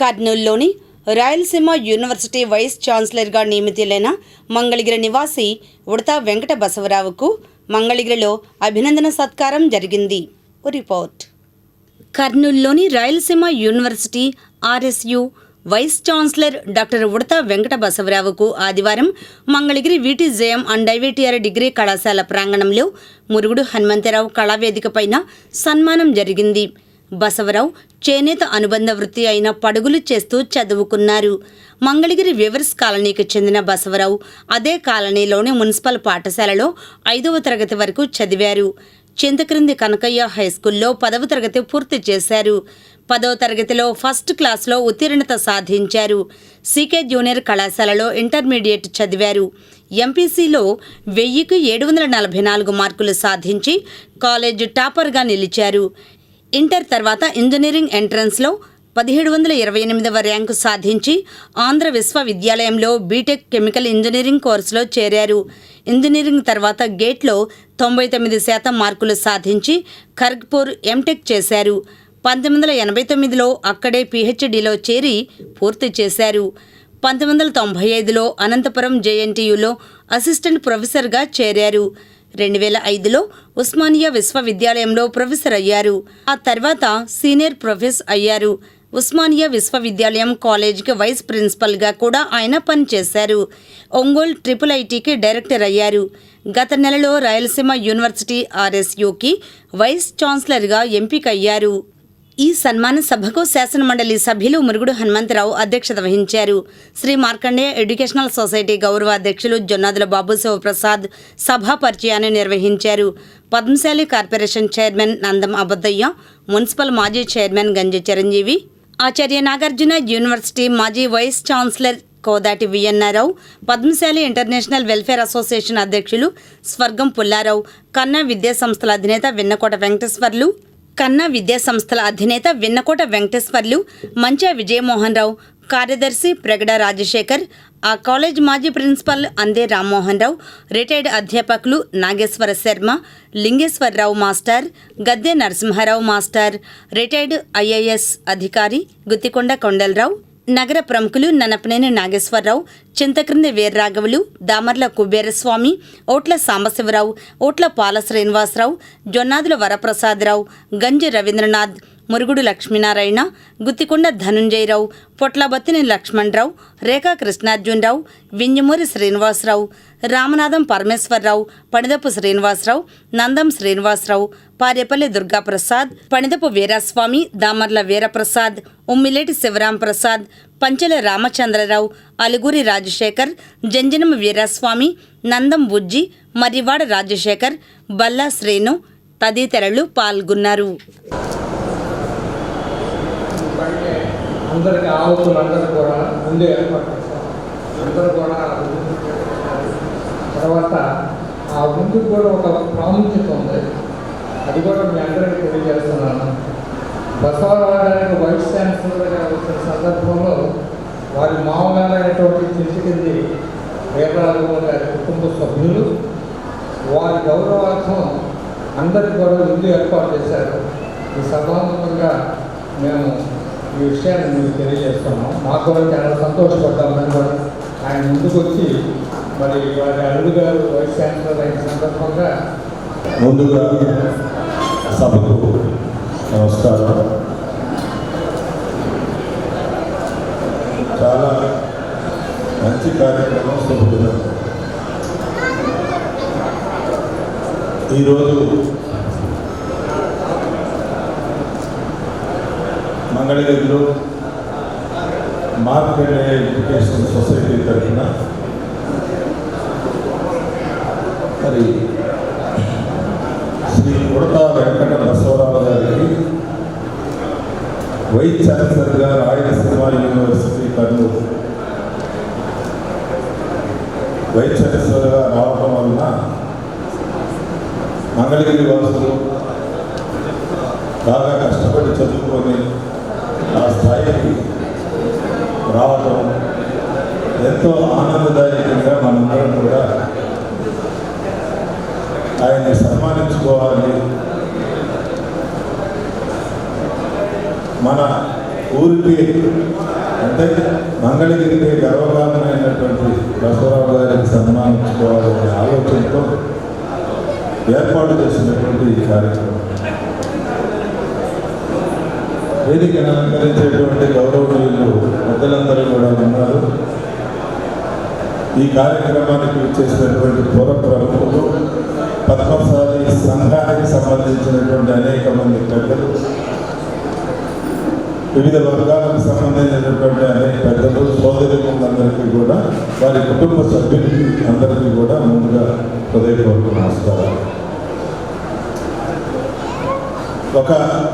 కర్నూలులోని Rayalaseema university vice ఛాన్సలర్గా నియమితులైన మంగళగిరి నివాసి ఉడతా వెంకట బసవరావుకు మంగళగిరిలో అభినందన సత్కారం జరిగింది. Report. కర్నూలులోని Rayalaseema university RSU vice chancellor doctor Udatha Venkata బసవరావుకు ఆదివారం మంగళగిరి వీటి అండ్ ఐవిటిఆర్ డిగ్రీ కళాశాల ప్రాంగణంలో మురుగుడు హనుమంతరావు కళావేదిక పైన సన్మానం జరిగింది. బసవరావు చేనేత అనుబంధ వృత్తి అయిన పడుగులు చేస్తూ చదువుకున్నారు. మంగళగిరి వివర్స్ కాలనీకి చెందిన బసవరావు అదే కాలనీలోని మున్సిపల్ పాఠశాలలో ఐదవ తరగతి వరకు చదివారు. చింతక్రింది కనకయ్య హై స్కూల్లో పదవ తరగతి పూర్తి చేశారు. పదవ తరగతిలో ఫస్ట్ క్లాస్లో ఉత్తీర్ణత సాధించారు. సీకే జూనియర్ కళాశాలలో ఇంటర్మీడియట్ చదివారు. ఎంపీసీలో వెయ్యికి ఏడు వందల నలభై నాలుగు మార్కులు సాధించి కాలేజ్ టాపర్గా నిలిచారు. ఇంటర్ తర్వాత ఇంజనీరింగ్ ఎంట్రన్స్లో పదిహేడు వందల ఇరవై ఎనిమిదవ ర్యాంకు సాధించి ఆంధ్ర విశ్వవిద్యాలయంలో బీటెక్ కెమికల్ ఇంజనీరింగ్ కోర్సులో చేరారు. ఇంజనీరింగ్ తర్వాత గేట్లో తొంభై తొమ్మిది శాతం మార్కులు సాధించి ఖర్గ్పూర్ ఎంటెక్ చేశారు. పంతొమ్మిది వందల ఎనభై తొమ్మిదిలో అక్కడే పీహెచ్డీలో చేరి పూర్తి చేశారు. పంతొమ్మిది వందల తొంభై ఐదులో అనంతపురం జేఎన్టీయులో అసిస్టెంట్ ప్రొఫెసర్గా చేరారు. రెండు వేల ఐదులో ఉస్మానియా విశ్వవిద్యాలయంలో ప్రొఫెసర్ అయ్యారు. ఆ తర్వాత సీనియర్ ప్రొఫెసర్ అయ్యారు. ఉస్మానియా విశ్వవిద్యాలయం కాలేజీకి వైస్ ప్రిన్సిపల్గా కూడా ఆయన పనిచేశారు. ఒంగోల్ ట్రిపుల్ ఐటీకి డైరెక్టర్ అయ్యారు. గత నెలలో రాయలసీమ యూనివర్సిటీ ఆర్ఎస్యుకి వైస్ ఛాన్సలర్గా ఎంపికయ్యారు. ఈ సన్మాన సభకు శాసనమండలి సభ్యులు మురుగుడు హనుమంతరావు అధ్యక్షత వహించారు. శ్రీ మార్కండేయ ఎడ్యుకేషనల్ సొసైటీ గౌరవ అధ్యక్షులు జొన్నాదుల బాబు శివప్రసాద్ సభా పరిచయాన్ని నిర్వహించారు. Padmashali corporation chairman Nandam Abaddaiah municipal మాజీ చైర్మన్ గంజి చిరంజీవి ఆచార్య నాగార్జున యూనివర్సిటీ మాజీ vice chancellor Kodati VNR Rao Padmashali international welfare association అధ్యక్షులు స్వర్గం పుల్లారావు కన్నా విద్యా సంస్థల అధినేత విన్నకోట వెంకటేశ్వర్లు కన్నా విద్యా సంస్థల అధినేత వెన్నకోట వెంకటేశ్వర్లు మంచా విజయమోహన్ రావు కార్యదర్శి ప్రగడ రాజశేఖర్ ఆ కాలేజ్ మాజీ ప్రిన్సిపల్ అందే రామ్మోహన్ రావు రిటైర్డ్ అధ్యాపకులు Nageswara Sharma Lingeswararao master Gadde Narasimharao master retired IAS అధికారి గుత్తికొండ కొండలరావు నగర ప్రముఖులు ననపనేని నాగేశ్వరరావు చింతక్రింది వీర్రాఘవులు దామర్ల కుబేరస్వామి ఓట్ల సాంబశివరావు ఓట్ల పాల శ్రీనివాసరావు జొన్నాదుల వరప్రసాదరావు గంజి రవీంద్రనాథ్ మురుగుడు లక్ష్మీనారాయణ గుత్తికొండ ధనుంజయరావు పొట్లబత్తిని లక్ష్మణరావు రేఖా కృష్ణార్జునరావు వింజమూరి శ్రీనివాసరావు రామనాథం పరమేశ్వరరావు పణిదపు శ్రీనివాసరావు నందం శ్రీనివాసరావు పారేపల్లి దుర్గాప్రసాద్ పణిదపు వీరాస్వామి దామర్ల వీరప్రసాద్ ఉమ్మిలేటి శివరాం ప్రసాద్ పంచెల రామచంద్రరావు అలుగురి రాజశేఖర్ జంజనం వీరాస్వామి నందం బుజ్జి మర్రివాడ రాజశేఖర్ బల్లా శ్రేణు తదితరులు పాల్గొన్నారు. అందరికి ఆవుతులు అందరూ కూడా ముందే ఏర్పాటు చేస్తాం అందరూ కూడా తర్వాత ఆ ముందుకు కూడా ఒక ప్రాముఖ్యత ఉంది. అది కూడా మీ అందరికీ తెలియజేస్తున్నాను. బసవరాజానికి వైస్ ఛాన్సలర్గా వచ్చిన సందర్భంలో వారి మామగారైనటువంటి చిరుకింది వీరరాఘవ గారి కుటుంబ సభ్యులు వారి గౌరవార్థం అందరికి కూడా ముందు ఏర్పాటు చేశారు. ఈ సభాముఖంగా మేము ఈ విషయాన్ని మీకు తెలియజేస్తున్నాం. మాకు కూడా చాలా సంతోషపడ్డామని కూడా ఆయన ముందుకు వచ్చి మరి వారి అల్లుడు గారు వైస్ ఛాన్సలర్ అయిన సందర్భంగా ముందుగా సభకు నమస్కారం. చాలా మంచి కార్యక్రమం శుభదినం. ఈరోజు మంగళగిరిలో మార్కెట్ ఎడ్యుకేషన్ సొసైటీ తరఫున మరి శ్రీ ఉడతా వెంకట బసవరావు గారికి వైస్ ఛాన్సలర్గా రాయలసీమ యూనివర్సిటీ కర్నూలు వైస్ ఛాన్సలర్గా రావడం వలన మంగళగిరి వాసులు బాగా కష్టపడి చదువుకొని ఆ స్థాయికి రావటం ఎంతో ఆనందదాయకంగా మనందరం కూడా ఆయన్ని సన్మానించుకోవాలి. మన ఊరికి అంటే మంగళగిరికి గర్వకారణమైనటువంటి బసవరావు గారికి సన్మానించుకోవాలనే ఆలోచనతో ఏర్పాటు చేసినటువంటి ఈ కార్యక్రమం. వేదికను అలంకరించేటువంటి గౌరవనీయులు పెద్దలందరూ కూడా ఉన్నారు. ఈ కార్యక్రమానికి చేసినటువంటి పూర్వ ప్రముఖులు పద్మశాలి సంఘానికి సంబంధించినటువంటి అనేక మంది పెద్దలు వివిధ వర్గాలకు సంబంధించినటువంటి అనేక పెద్దలు సోదరులందరికీ కూడా వారి కుటుంబ సభ్యులకి అందరికీ కూడా ముందుగా హృదయపూర్వక నమస్కారాలు. ఒక